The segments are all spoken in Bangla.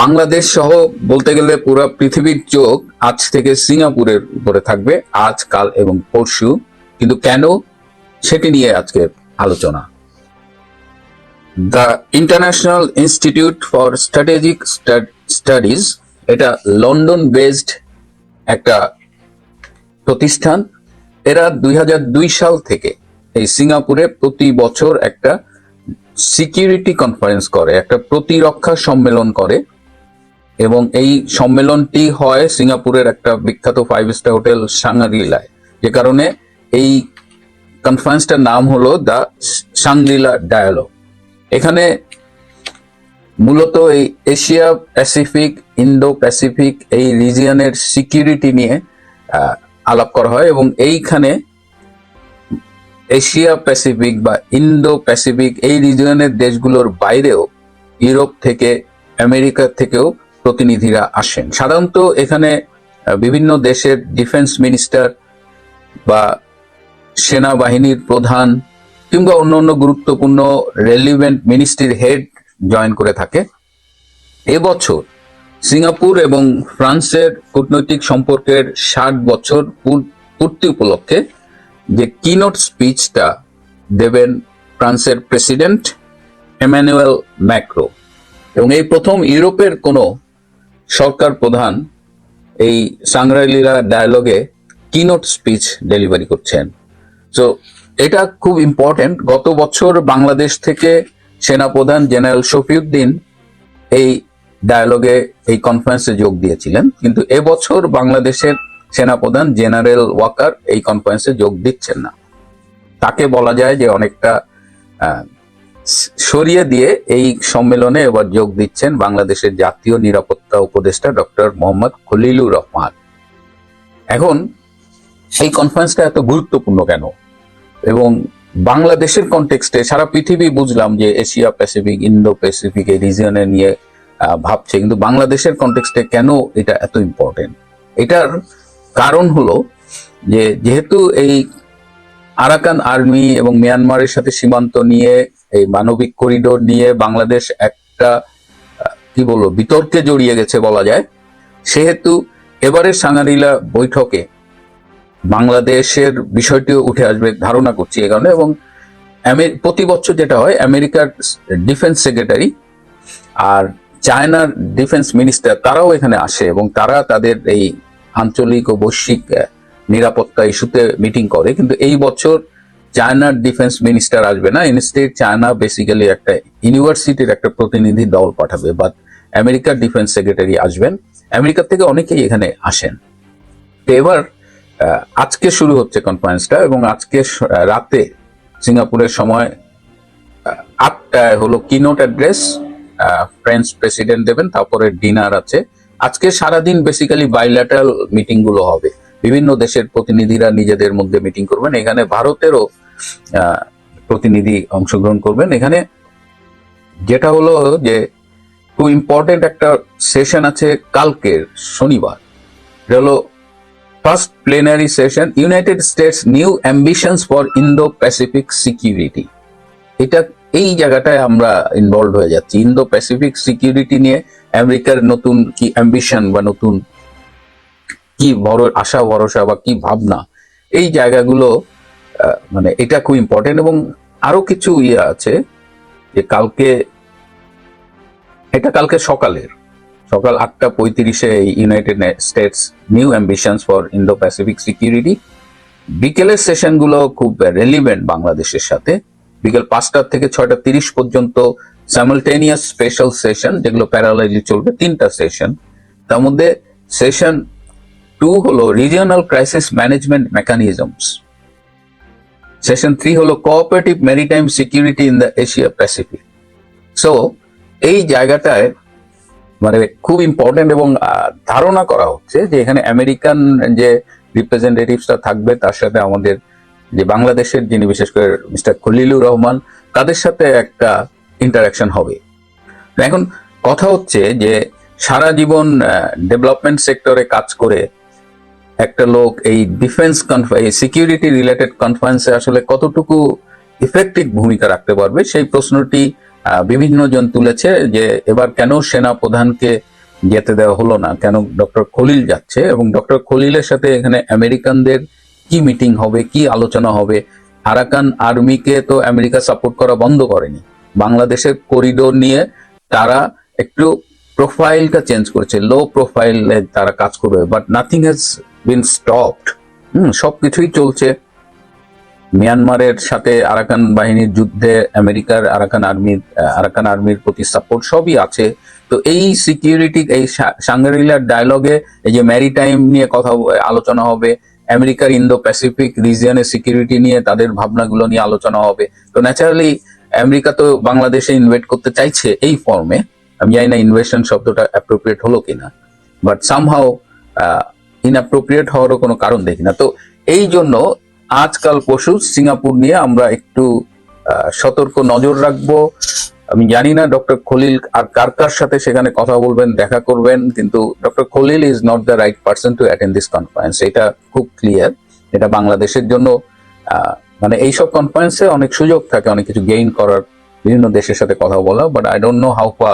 বাংলাদেশ সহ বলতে গেলে পুরো পৃথিবীর চোখ আজ থেকে সিঙ্গাপুরের উপরে থাকবে, আজ, কাল এবং পরশু। কিন্তু কেন? সেটি নিয়ে আজকে আলোচনা। The international institute for strategic studies, এটা লন্ডন বেসড একটা প্রতিষ্ঠান। এরা দুই হাজার দুই সাল থেকে এই সিঙ্গাপুরে প্রতি বছর একটা সিকিউরিটি কনফারেন্স করে, একটা প্রতিরক্ষা সম্মেলন করে। এবং এই সম্মেলনটি হয় সিঙ্গাপুরের একটা বিখ্যাত ফাইভ স্টার হোটেল সাংগ্রিলায় যে কারণে এই কনফারেন্সটার নাম হলো দ্য সাংগ্রিলা ডায়ালগ এখানে মূলত এই এশিয়া প্যাসিফিক ইন্দো প্যাসিফিক এই রিজিয়নের সিকিউরিটি নিয়ে আলাপ করা হয় এবং এইখানে এশিয়া প্যাসিফিক বা ইন্দো প্যাসিফিক এই রিজিয়নের দেশগুলোর বাইরেও, ইউরোপ থেকে, আমেরিকা থেকেও প্রতিনিধিরা আসেন। সাধারণত এখানে বিভিন্ন দেশের ডিফেন্স মিনিস্টার বা সেনাবাহিনীর প্রধান কিংবা অন্য অন্য গুরুত্বপূর্ণ রেলিভেন্ট মিনিস্ট্রির হেড জয়েন করে থাকে। এবছর সিঙ্গাপুর এবং ফ্রান্সের কূটনৈতিক সম্পর্কের ষাট বছর পূর্তি উপলক্ষে যে কিনোট স্পিচটা দেবেন ফ্রান্সের প্রেসিডেন্ট এমানুয়েল ম্যাক্রো এবং এই প্রথম ইউরোপের কোনো সরকার প্রধান এই সাংরাইলিরা ডায়ালগে কিনোট স্পিচ ডেলিভারি করছেন। তো এটা খুব ইম্পর্টেন্ট গত বছর বাংলাদেশ থেকে সেনাপ্রধান জেনারেল শফিউদ্দিন এই ডায়ালগে এই কনফারেন্সে যোগ দিয়েছিলেন। কিন্তু এবছর বাংলাদেশের সেনাপ্রধান জেনারেল ওয়াকার এই কনফারেন্সে যোগ দিচ্ছেন না। তাকে বলা যায় যে অনেকটা সরিয়ে দিয়ে এই সম্মেলনে এবার যোগ দিচ্ছেন বাংলাদেশের জাতীয় নিরাপত্তা উপদেষ্টা ডক্টর মোহাম্মদ খলিলুর রহমান। এখন সেই কনফারেন্সটা এত গুরুত্বপূর্ণ কেন? এবং বাংলাদেশের কনটেক্সটে সারা পৃথিবী বুঝলাম যে এশিয়া প্যাসিফিক ইন্দো প্যাসিফিক এই রিজিয়নে নিয়ে ভাবছে। কিন্তু বাংলাদেশের কনটেক্সটে কেন এটা এত ইম্পর্টেন্ট এটার কারণ হলো যে যেহেতু এই আরাকান আর্মি এবং মিয়ানমারের সাথে সীমান্ত নিয়ে এই মানবিক করিডোর নিয়ে বাংলাদেশ একটা কি বলব, বিতর্কে জড়িয়ে গেছে বলা যায়। সেহেতু এবারের সাঙ্গারিলা বৈঠকে বাংলাদেশের বিষয়টিও উঠে আসবে ধারণা করছি এ কারণে এবং প্রতি বছর যেটা হয়, আমেরিকার ডিফেন্স সেক্রেটারি আর চায়নার ডিফেন্স মিনিস্টার তারাও এখানে আসে এবং তারা তাদের এই আঞ্চলিক ও বৈশ্বিক নিরাপত্তা ইস্যুতে মিটিং করে। কিন্তু এই বছর চায়নার ডিফেন্স মিনিস্টার আসবে না ইনস্টেড চায়না বেসিক্যালি একটা ইউনিভার্সিটির একটা প্রতিনিধি দল পাঠাবে বাট আমেরিকার ডিফেন্স সেক্রেটারি আসবেন। আমেরিকা থেকে অনেকেই এখানে আসেন। তো এবার আজকে শুরু হচ্ছে কনফারেন্সটা এবং আজকে রাতে সিঙ্গাপুরের সময় আটটায় হলো কিনোট অ্যাড্রেস ফ্রেঞ্চ প্রেসিডেন্ট দেবেন, তারপরে ডিনার আছে। আজকে সারাদিন বেসিক্যালি বাইল্যাটারাল মিটিংগুলো হবে। বিভিন্ন দেশের প্রতিনিধিরা নিজেদের মধ্যে মিটিং করবেন। এখানে ভারতেরও প্রতিনিধি অংশগ্রহণ করবেন। এখানে যেটা হলো যে খুব ইম্পর্টেন্ট একটা সেশন আছে কালকের, শনিবার। এটা হলো first plenary session United States new ambitions for Indo Pacific security এটা, এই জায়গাটায় আমরা ইনভলভ হয়ে যাচ্ছি। ইন্দো প্যাসিফিক সিকিউরিটি নিয়ে আমেরিকার নতুন কি অ্যাম্বিশন বা নতুন কি বড় আশা, ভরসা বা কি ভাবনা, এই জায়গাগুলো মানে এটা খুব ইম্পর্টেন্ট এবং আরও কিছু ইয়ে আছে যে কালকে, এটা কালকে সকালের, সকাল আটটা পঁয়ত্রিশে United States new ambitions for Indo Pacific security বিকেলের সেশনগুলো খুব রেলিভেন্ট বাংলাদেশের সাথে। বিকেল পাঁচটা থেকে ছয়টা তিরিশ পর্যন্ত স্যামলটেনিয়াস স্পেশাল সেশন যেগুলো প্যারালাইলি চলবে, তিনটা সেশন তার মধ্যে সেশন টু হলো regional crisis management mechanisms session three হলো cooperative maritime security in the Asia Pacific so এই জায়গাটায় মানে খুব ইম্পর্টেন্ট এবং ধারণা করা হচ্ছে যে এখানে আমেরিকান যে রিপ্রেজেন্টেটিভসরা থাকবে, তার সাথে আমাদের যে বাংলাদেশের যিনি বিশেষ করে মিস্টার খলিলুর রহমান, তাদের সাথে একটা ইন্টারাকশন হবে। এখন কথা হচ্ছে যে সারা জীবন ডেভেলপমেন্ট সেক্টরে কাজ করে একটা লোক এই ডিফেন্স এই সিকিউরিটি রিলেটেড কনফারেন্সে আসলে কতটুকু ইফেক্টিভ ভূমিকা রাখতে পারবে, সেই প্রশ্নটি বিভিন্ন জন তুলেছে যে এবার কেন সেনা প্রধানকে যেতে দেওয়া হলো না, কেন ডক্টর খলিল যাচ্ছে এবং ডক্টর খলিলের সাথে এখানে আমেরিকানদের কি মিটিং হবে, কি আলোচনা হবে? আরাকান আর্মিকে তো আমেরিকা সাপোর্ট করা বন্ধ করেনি। বাংলাদেশের করিডোর নিয়ে তারা একটু প্রোফাইলটা চেঞ্জ করেছে লো প্রোফাইলে তারা কাজ করবে but nothing has been stopped hmm, সবকিছুই চলছে। মিয়ানমারের সাথে আরাকান বাহিনীর যুদ্ধে আমেরিকার আরাকান আর্মির আরাকান আর্মির প্রতি সাপোর্ট সবই আছে। তো এই সিকিউরিটি এই সাংগারিলার ডায়লগে এই যে ম্যারিটাইম নিয়ে কথা, আলোচনা হবে, আমেরিকার ইন্দো প্যাসিফিক রিজিয়নের সিকিউরিটি নিয়ে তাদের ভাবনাগুলো নিয়ে আলোচনা হবে। তো ন্যাচারালি আমেরিকা তো বাংলাদেশে ইনভেট করতে চাইছে এই ফর্মে আমি জানি না ইনভেশন শব্দটা অ্যাপ্রোপ্রিয়েট হলো কিনা। বাট সামহাও ইনঅ্যাপ্রোপ্রিয়েট হওয়ারও কোনো কারণ দেখি না। তো এই জন্য আজকাল পশু সিঙ্গাপুর নিয়ে আমরা একটু সতর্ক নজর রাখব। আমি জানি না ডক্টর খলিল আর কার কার সাথে সেখানে কথা বলবেন, দেখা করবেন, কিন্তু doctor Khalil is not the right person to attend this conference এটা খুব ক্লিয়ার এটা বাংলাদেশের জন্য মানে এইসব কনফারেন্সে অনেক সুযোগ থাকে, অনেক কিছু গেইন করার, বিভিন্ন দেশের সাথে কথা বলা but I don't know how far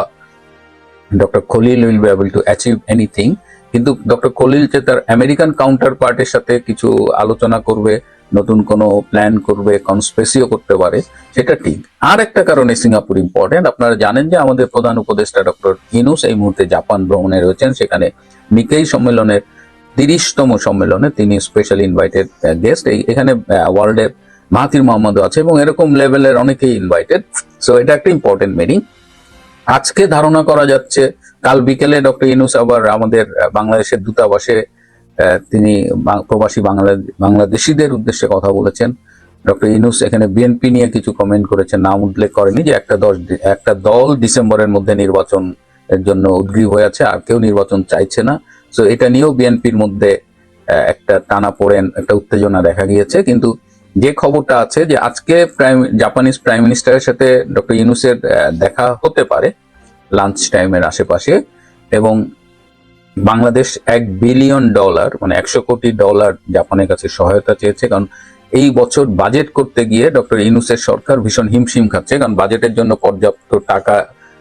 doctor Khalil will be able to achieve anything কিন্তু ডক্টর খলিল যে তার আমেরিকান কাউন্টার পার্টের সাথে কিছু আলোচনা করবে, নতুন কোনো প্ল্যান করবে কনস্পেসিও করতে পারে, সেটা ঠিক। আর একটা কারণে সিঙ্গাপুর ইম্পর্টেন্ট আপনারা জানেন যে আমাদের প্রধান উপদেষ্টা ডক্টর ইনুস এই মুহূর্তে জাপান ভ্রমণে রয়েছেন। সেখানে নিকেই সম্মেলনের তিরিশতম সম্মেলনে তিনি স্পেশাল ইনভাইটেড গেস্ট এখানে ওয়ার্ল্ডের মাহাতির মোহাম্মদ আছে এবং এরকম লেভেলের অনেকেই ইনভাইটেড সো এটা একটা ইম্পর্টেন্ট মিটিং আজকে ধারণা করা যাচ্ছে কাল বিকেলে ডক্টর ইনুস আবার আমাদের বাংলাদেশের দূতাবাসে তিনি প্রবাসী বাংলা বাংলাদেশিদের উদ্দেশ্যে কথা বলেছেন। ডক্টর ইনুস এখানে বিএনপি নিয়ে কিছু কমেন্ট করেছেন, নাম উল্লেখ করেনি যে একটা দশ একটা দল ডিসেম্বরের মধ্যে নির্বাচন এর জন্য উদ্গ্রীব হয়ে আছে, আর কেউ নির্বাচন চাইছে না। তো এটা নিয়েও বিএনপির মধ্যে একটা টানা পড়েন, একটা উত্তেজনা দেখা গিয়েছে। কিন্তু যে খবরটা আছে যে আজকে প্রাইম, জাপানিজ প্রাইম মিনিস্টারের সাথে ডক্টর ইউনুসের দেখা হতে পারে লাঞ্চ টাইমের আশেপাশে এবং বাংলাদেশ এক বিলিয়ন ডলার মানে একশো কোটি ডলার জাপানের কাছে সহায়তা চেয়েছে। কারণ এই বছর বাজেট করতে গিয়ে ডক্টর ইনুসের সরকার ভীষণ হিমশিম খাচ্ছে। কারণ বাজেটের জন্য পর্যাপ্ত টাকা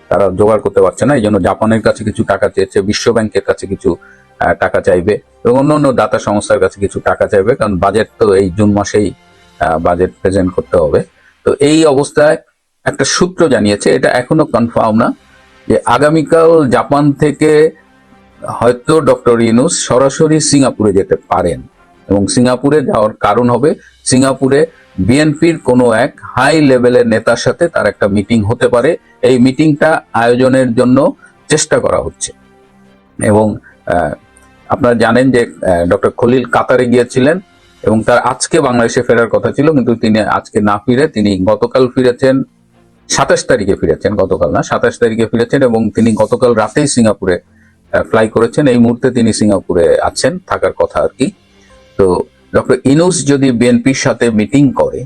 তারা জোগাড় করতে পারছে না। এই জন্য জাপানের কাছে কিছু টাকা চেয়েছে বিশ্ব ব্যাংকের কাছে কিছু টাকা চাইবে এবং অন্য অন্য দাতা সংস্থার কাছে কিছু টাকা চাইবে। কারণ বাজেট তো এই জুন মাসেই বাজেট প্রেজেন্ট করতে হবে। তো এই অবস্থায় একটা সূত্র জানিয়েছে, এটা এখনও কনফার্ম না। যে আগামীকাল জাপান থেকে হয়তো ডক্টর ইনুস সরাসরি সিঙ্গাপুরে যেতে পারেন এবং সিঙ্গাপুরে যাওয়ার কারণ হবে সিঙ্গাপুরে বিএনপির কোনো এক হাই লেভেলের নেতার সাথে তার একটা মিটিং হতে পারে। এই মিটিংটা আয়োজনের জন্য চেষ্টা করা হচ্ছে। এবং আপনারা জানেন যে ডক্টর খলিল কাতারে গিয়েছিলেন এবং তার আজকে বাংলাদেশে ফেরার কথা ছিল, কিন্তু তিনি আজকে না ফিরে, তিনি গতকাল ফিরেছেন সাতাশ তারিখে ফিরেছেন গতকাল না, সাতাশ তারিখে ফিরেছেন এবং তিনি গতকাল রাতেই সিঙ্গাপুরে ফ্লাই করেছেন। এই মুহূর্তে তিনি সিঙ্গাপুরে আছেন, থাকার কথা আর কি। তো ডক্টর ইনুস যদি বিএনপির সাথে মিটিং করে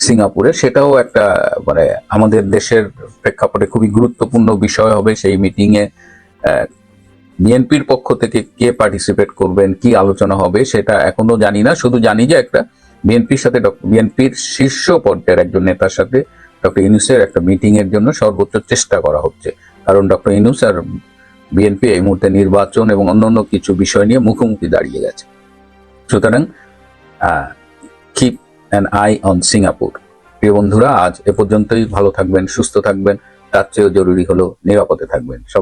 সিঙ্গাপুরে, সেটাও একটা মানে আমাদের দেশের প্রেক্ষাপটে খুবই গুরুত্বপূর্ণ বিষয় হবে সেই মিটিং এ বিএনপির পক্ষ থেকে কে পার্টিসিপেট করবেন, কি আলোচনা হবে, সেটা এখনও জানি না। শুধু জানি যে একটা বিএনপির সাথে বিএনপির শীর্ষ পর্যায়ের একজন নেতার সাথে ডক্টর ইনুসের একটা মিটিং এর জন্য সর্বোচ্চ চেষ্টা করা হচ্ছে। কারণ ডক্টর ইনুস আর বিএনপি এই মুহূর্তে নির্বাচন এবং অন্যান্য কিছু বিষয় নিয়ে মুখোমুখি দাঁড়িয়ে গেছে। সুতরাং keep an eye on Singapore প্রিয় বন্ধুরা, আজ এ পর্যন্তই। ভালো থাকবেন, সুস্থ থাকবেন। তার চেয়েও জরুরি হলো নিরাপদে থাকবেন। সবাই